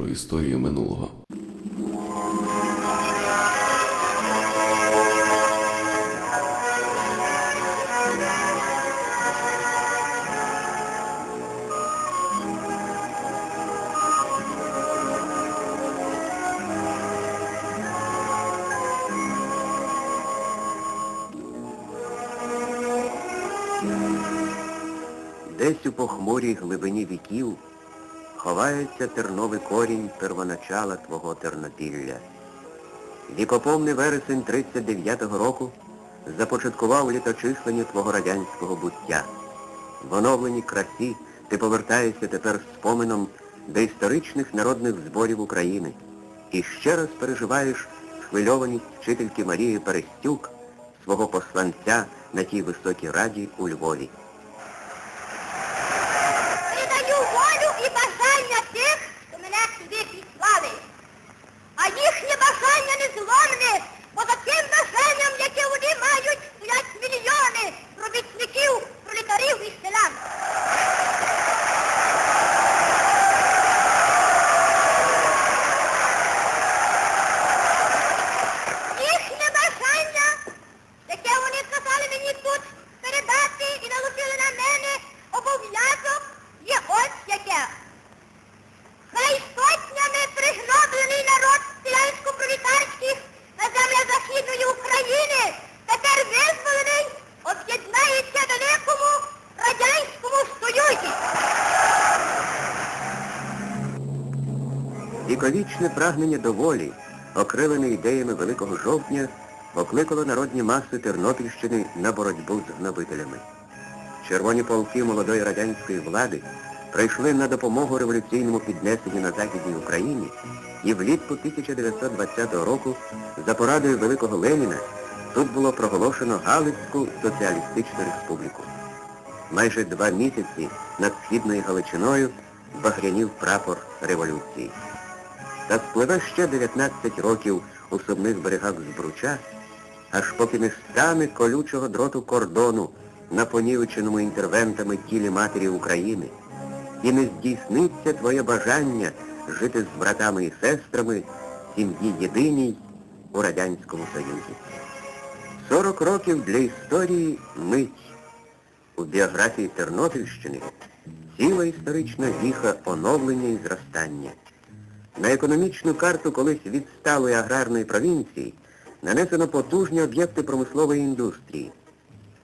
про історію минулого. Десь у похмурій глибині віків ховається терновий корінь первоначала твого Тернопілля. Вікоповний вересень 39-го року започаткував літочислення твого радянського буття. В оновленій красі ти повертаєшся тепер спомином до історичних народних зборів України і ще раз переживаєш схвильованість вчительки Марії Перестюк, свого посланця на тій високій раді у Львові. Передаю волю і бажання тих, хто мене сюди післали. А їхнє бажання не зломне, бо за тим бажанням, яке вони мають, стоять мільйони робітників, пролетарів і селян. Їхнє бажання, яке вони сказали мені тут передати і наложили на мене обов'язок, є ось яке. Хай сотнями пригноблений народ селянсько-пролетарських на землях Західної України тепер визволений об'єднається в великому Радянському Союзі. Віковічне прагнення до волі, окрилене ідеями Великого жовтня, покликало народні маси Тернопільщини на боротьбу з гнобителями. Червоні полки молодої радянської влади прийшли на допомогу революційному піднесенню на Західній Україні і влітку 1920 року за порадою Великого Леніна тут було проголошено Галицьку соціалістичну республіку. Майже два місяці над східною Галичиною багрянів прапор революції. Та спливе ще 19 років у сумних берегах Збруча, аж поки не стане колючого дроту кордону на понівеченому інтервентами тілі матері України, і не здійсниться твоє бажання жити з братами і сестрами сім'ї єдиній у Радянському Союзі. 40 років для історії мить. У біографії Тернопільщини ціла історична віха оновлення і зростання. На економічну карту колись відсталої аграрної провінції нанесено потужні об'єкти промислової індустрії.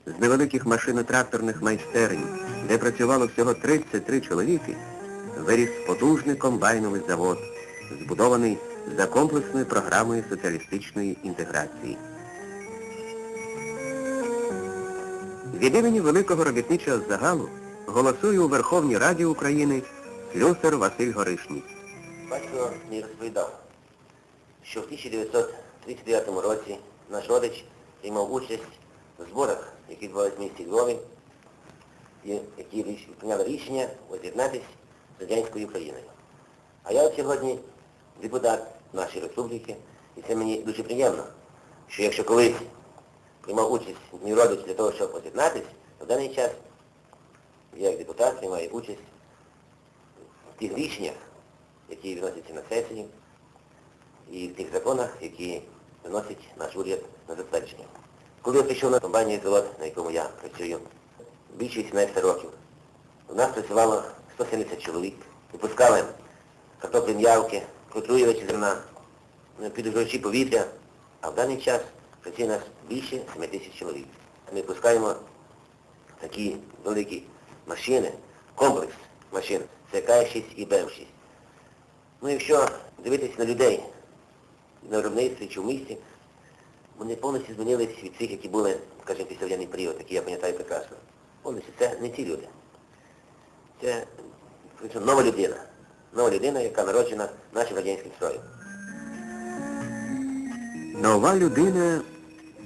З невеликих машино-тракторних майстерень, де працювало всього 33 чоловіки, виріс потужний комбайновий завод, збудований за комплексною програмою соціалістичної інтеграції. Від імені великого робітничого загалу голосую у Верховній Раді України слюсар Василь Горишній. Батько мені розповідав, що в 1939 році наш родич приймав участь в зборах, які відбувалися в місті Львові, які прийняли рішення воз'єднатися з радянською Україною. А я сьогодні депутат нашої республіки, і це мені дуже приємно, що якщо колись приймав участь мій родич для того, щоб воз'єднатися, то в даний час я як депутат приймаю участь в тих рішеннях, які відносяться на сесію, і в тих законах, які виносить наш уряд на затвердження. Коли я прийшов на комбайний завод, на якому я працюю, більше 18 років, у нас працювало 170 чоловік, випускали картоплі м'явки, протруювачі зерна, ну, повітря, а в даний час працює нас більше 7 тисяч чоловік. Ми пускаємо такі великі машини, комплекс машин, це К6 і БМ6. Ну, якщо дивитися на людей на виробництві чи в місті, вони повністю змінились від цих, які були, скажімо, післявоєнний період, які я пам'ятаю прекрасно. Повністю це не ті люди. Це нова людина. Нова людина, яка народжена нашим радянським строєм. Нова людина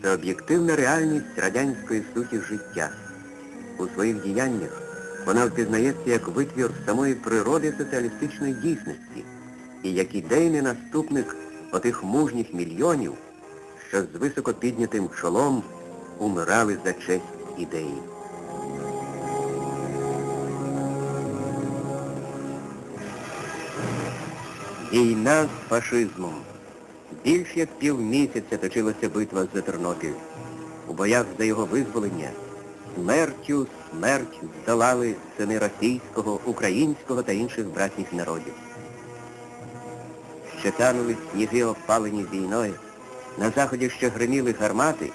це об'єктивна реальність радянської суті життя. У своїх діяннях вона впізнається як витвір самої природи соціалістичної дійсності і як ідейний наступник отих мужніх мільйонів, що з високо піднятим чолом умирали за честь ідеї. Війна з фашизмом. Більш як півмісяця точилася битва за Тернопіль. У боях за його визволення смертю смерть здолали сини російського, українського та інших братніх народів. Ще танули сніги, опалені війною, на заході ще гриміли гармати,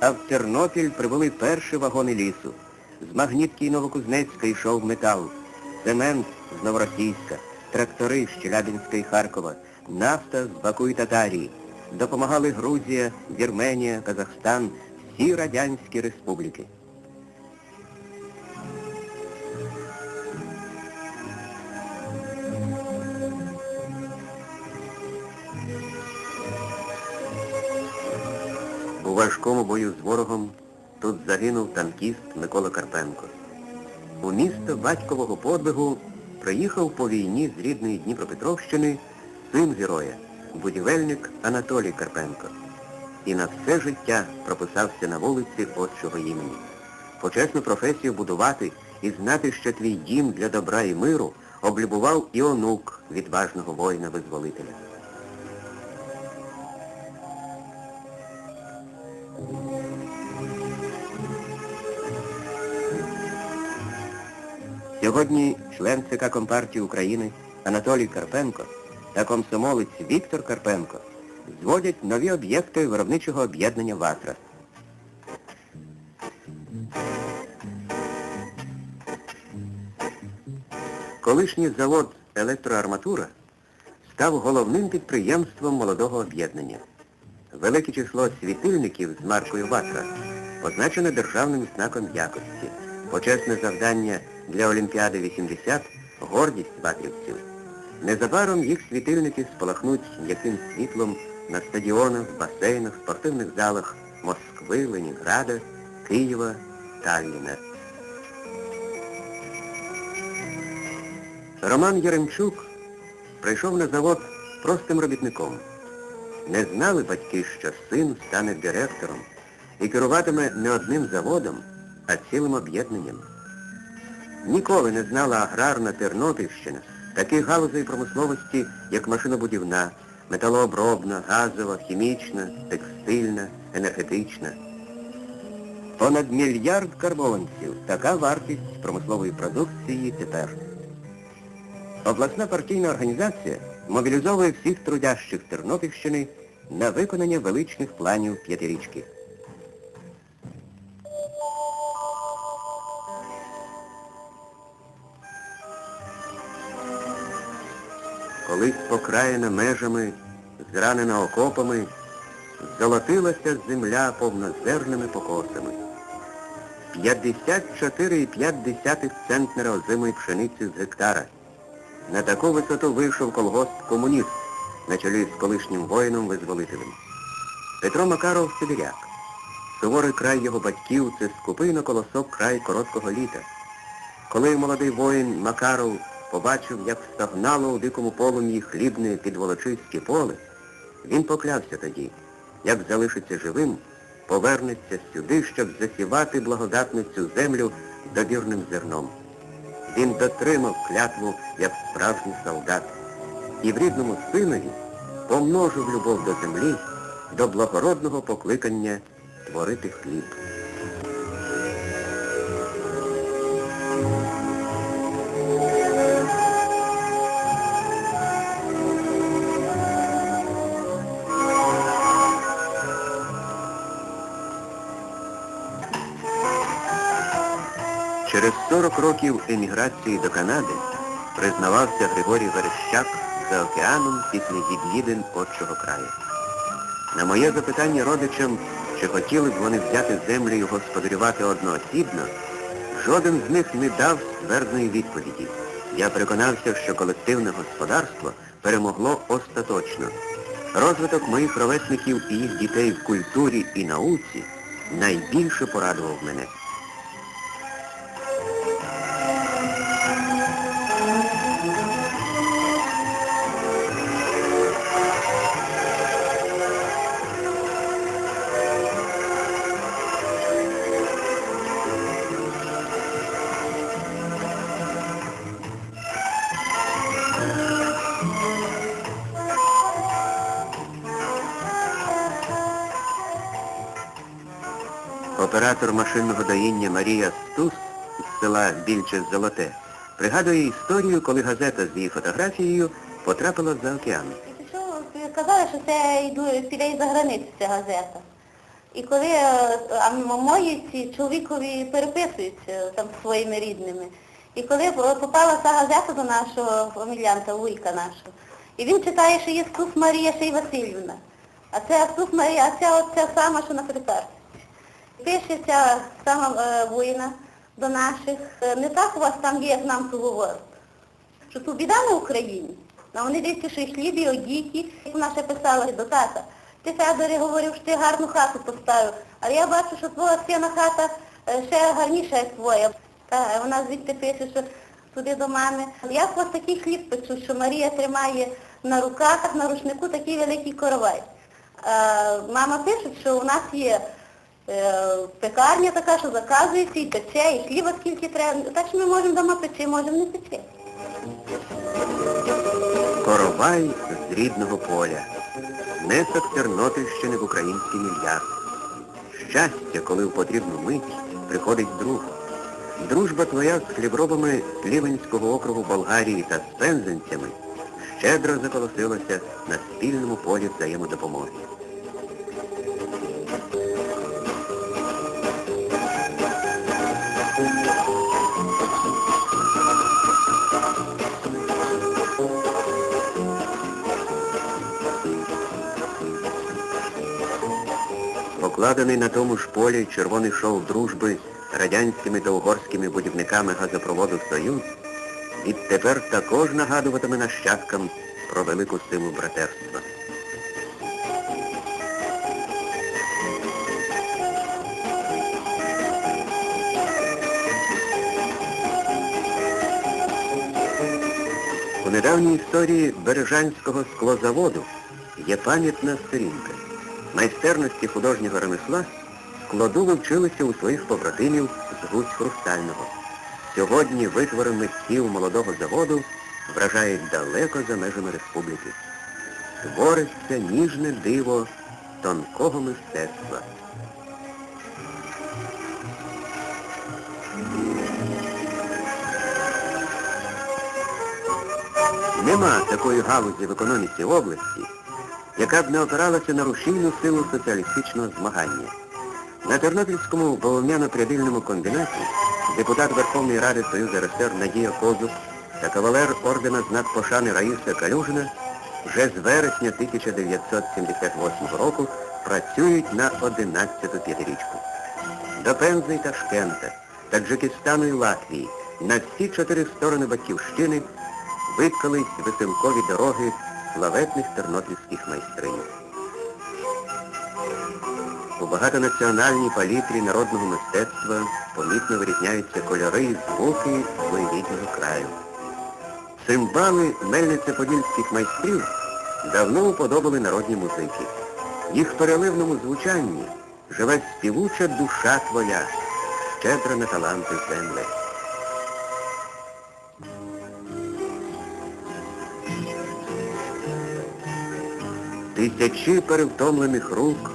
а в Тернопіль прибули перші вагони лісу. З Магнітки і Новокузнецька йшов метал, цемент з Новоросійська, трактори з Челябінська і Харкова, нафта з Баку і Татарії. Допомагали Грузія, Вірменія, Казахстан, всі радянські республіки. Важкому бою з ворогом тут загинув танкіст Микола Карпенко. У місто батькового подвигу приїхав по війні з рідної Дніпропетровщини син героя, будівельник Анатолій Карпенко. І на все життя прописався на вулиці отчого імені. Почесну професію будувати і знати, що твій дім для добра і миру облюбував і онук відважного воїна-визволителя. Сьогодні член ЦК Компартії України Анатолій Карпенко та комсомолець Віктор Карпенко зводять нові об'єкти виробничого об'єднання «Ватра». Колишній завод електроарматура став головним підприємством молодого об'єднання. Велике число світильників з маркою «Ватра» позначено державним знаком якості. Почесне завдання для Олімпіади 80 – гордість ватрівців. Незабаром їх світильники спалахнуть м'яким світлом на стадіонах, басейнах, спортивних залах Москви, Ленінграда, Києва, Талліна. Роман Яремчук прийшов на завод простим робітником. Не знали батьки, що син стане директором і керуватиме не одним заводом, а цілим об'єднанням. Ніколи не знала аграрна Тернопільщина таких галузей промисловості, як машинобудівна, металообробна, газова, хімічна, текстильна, енергетична. Понад мільярд карбованців – така вартість промислової продукції тепер. Обласна партійна організація мобілізовує всіх трудящих Тернопільщини на виконання величних планів п'ятирічки. Колись покраєна межами, зранена окопами, золотилася земля повнозерними покосами. 54,5 центнера озимої пшениці з гектара. На таку висоту вийшов колгосп комуніст на чолі з колишнім воїном-визволителем. Петро Макаров Сибіряк. Суворий край його батьків це скупий на колосок край короткого літа. Коли молодий воїн Макаров побачив, як стогнало у дикому полум'ї хлібне підволочиське поле, він поклявся тоді, як залишиться живим, повернеться сюди, щоб засівати благодатну землю добірним зерном. Він дотримав клятву, як справжній солдат, і в рідному синові помножив любов до землі, до благородного покликання творити хліб. Через 40 років еміграції до Канади признавався Григорій Верещак за океаном після відвідин отчого краю. На моє запитання родичам, чи хотіли б вони взяти землю і господарювати одноосібно, жоден з них не дав ствердної відповіді. Я переконався, що колективне господарство перемогло остаточно. Розвиток моїх ровесників і їх дітей в культурі і науці найбільше порадував мене. Оператор машинного Марія Стус з села Більче Золоте пригадує історію, коли газета з її фотографією потрапила за океан. І казали, що це піде за границі ця газета. І коли е, а мої ці чоловікові переписуються там своїми рідними. І коли попала ця газета до нашого фамілянта, Вуйка нашого, і він читає, що є Стус Марія ще й Васильівна. А це Стус Марія, а ця от ця сама, що на фотокарті. Пише ця сама е, воїна до наших. е, Не так у вас там є, як нам тут говорять що тут біда на Україні. А вони дивляться, що і хліб, і. Як вона ще писала до тата. Ти, Федоре, говорив, що ти гарну хату поставив. Але я бачу, що твоя сина хата е, ще гарніша, як твоя. Та, вона звідти пише, що туди до мами. Я ось такий хліб печу, що Марія тримає на руках, на рушнику такий великий коровай. Мама пише, що у нас є пекарня така, що заказується, і пече, і хліба скільки треба. Так що ми можемо вдома печи, можемо не печи. Коровай з рідного поля. Внесок Тернопільщини в український мільярд. Щастя, коли в потрібну мить приходить друг. Дружба твоя з хлібробами Лівенського округу Болгарії та з пензенцями щедро заколосилася на спільному полі взаємодопомоги. Покладений на тому ж полі червоний шов дружби радянськими та угорськими будівниками газопроводу «Союз» відтепер також нагадуватиме нащадкам про велику силу братерства. У недавній історії Бережанського склозаводу є пам'ятна сторінка. Майстерності художнього ремесла складу вивчилися у своїх побратимів з гусь Хрустального. Сьогодні витвори митців молодого заводу вражають далеко за межами республіки. Твориться ніжне диво тонкого мистецтва. Нема такої галузі в економіці області, яка б не опиралася на рушійну силу соціалістичного змагання. На Тернопільському бавовняно-прядильному комбінаті депутат Верховної Ради Союзу РСР Надія Козуб та кавалер ордена знак пошани Раїса Калюжина вже з вересня 1978 року працюють на 11-ту п'ятирічку. До Пензи і Ташкента, Таджикистану і Латвії на всі чотири сторони Батьківщини виткались веселкові дороги славетних тернопільських майстринь. У багатонаціональній палітрі народного мистецтва помітно вирізняються кольори і звуки своєрідного краю. Цимбали мельнице-подільських майстрів давно уподобали народні музики. Їх переливному звучанні живе співуча душа твоя, щедра на таланти земле. Тисячі перевтомлених рук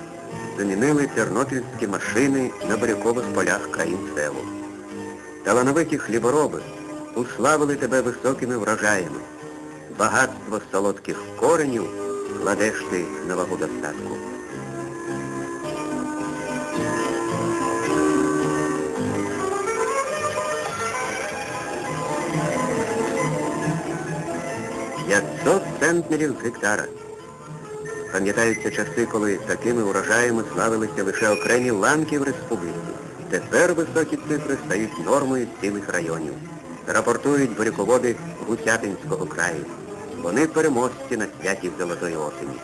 замінили тернопільські машини на бурякових полях країн селу. Талановиті хлібороби уславили тебе високими врожаями. Багатство солодких коренів кладеш ти на вагу достатку. П'ятсот центнерів з гектара. Пам'ятаються часи, коли такими урожаями славилися лише окремі ланки в республіці. Тепер високі цифри стають нормою цілих районів. Рапортують буряководи Гусятинського краю. Вони переможці на святі Золотої осені.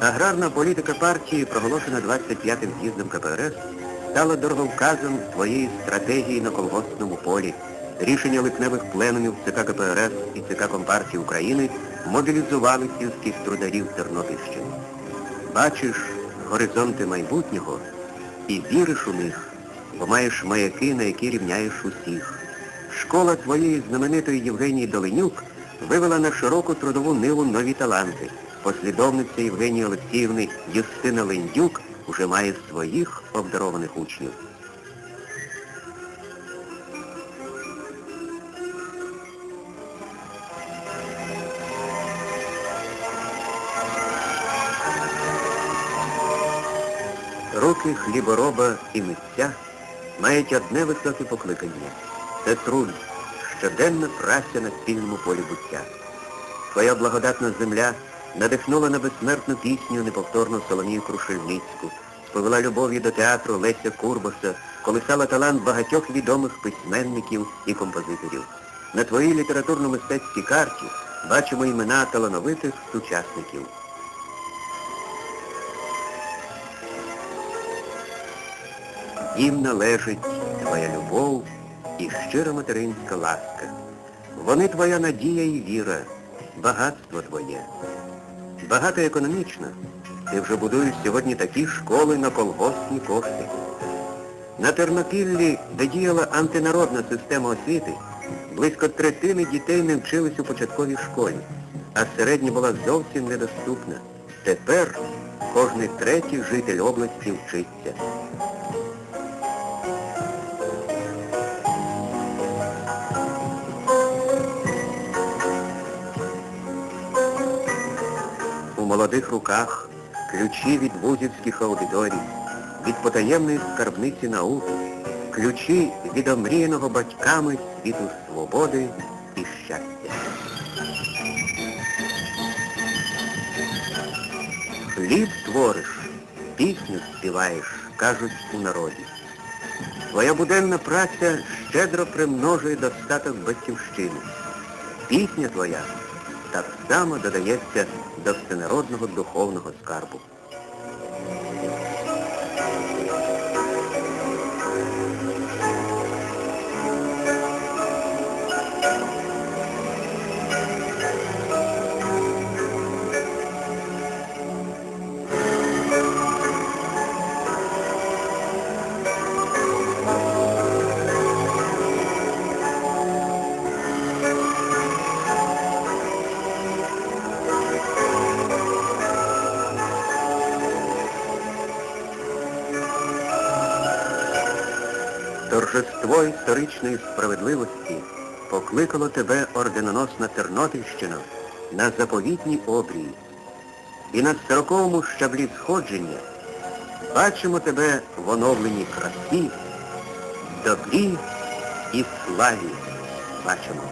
Аграрна політика партії, проголошена 25-м з'їздом КПРС, стала дороговказом своєї стратегії на колгоспному полі. Рішення липневих пленумів ЦК КПРС і ЦК Компартії України мобілізували сільських трударів Тернопільщини. Бачиш горизонти майбутнього і віриш у них, бо маєш маяки, на які рівняєш усіх. Школа твоєї знаменитої Євгенії Доленюк вивела на широку трудову ниву нові таланти. Послідовниця Євгенії Олексіївни Юстина Лендюк уже має своїх обдарованих учнів. Руки хлібороба і митця мають одне високе покликання. Це труд, щоденна праця на спільному полі буття. Твоя благодатна земля надихнула на безсмертну пісню неповторну Соломію Крушельницьку, сповела любов'ю до театру Леся Курбаса, колисала талант багатьох відомих письменників і композиторів. На твоїй літературно-мистецькій карті бачимо імена талановитих сучасників. Їм належить твоя любов і щира материнська ласка. Вони твоя надія і віра, багатство твоє. Багато економічно. Ти вже будуєш сьогодні такі школи на колгоспні кошти. На Тернопіллі, де діяла антинародна система освіти, близько третини дітей не вчились у початковій школі, а середня була зовсім недоступна. Тепер кожний третій житель області вчиться. Молодих руках ключі від вузівських аудиторій, від потаємної скарбниці науки, ключі від омріяного батьками світу свободи і щастя. Хліб твориш, пісню співаєш, кажуть у народі. Твоя буденна праця щедро примножує достаток батьківщини. Пісня твоя так само додається до всенародного духовного скарбу. Історичної справедливості покликало тебе орденоносна Тернопільщина на заповітні обрії. І на сороковому щаблі сходження бачимо тебе в оновленій красі, добрі і славі бачимо.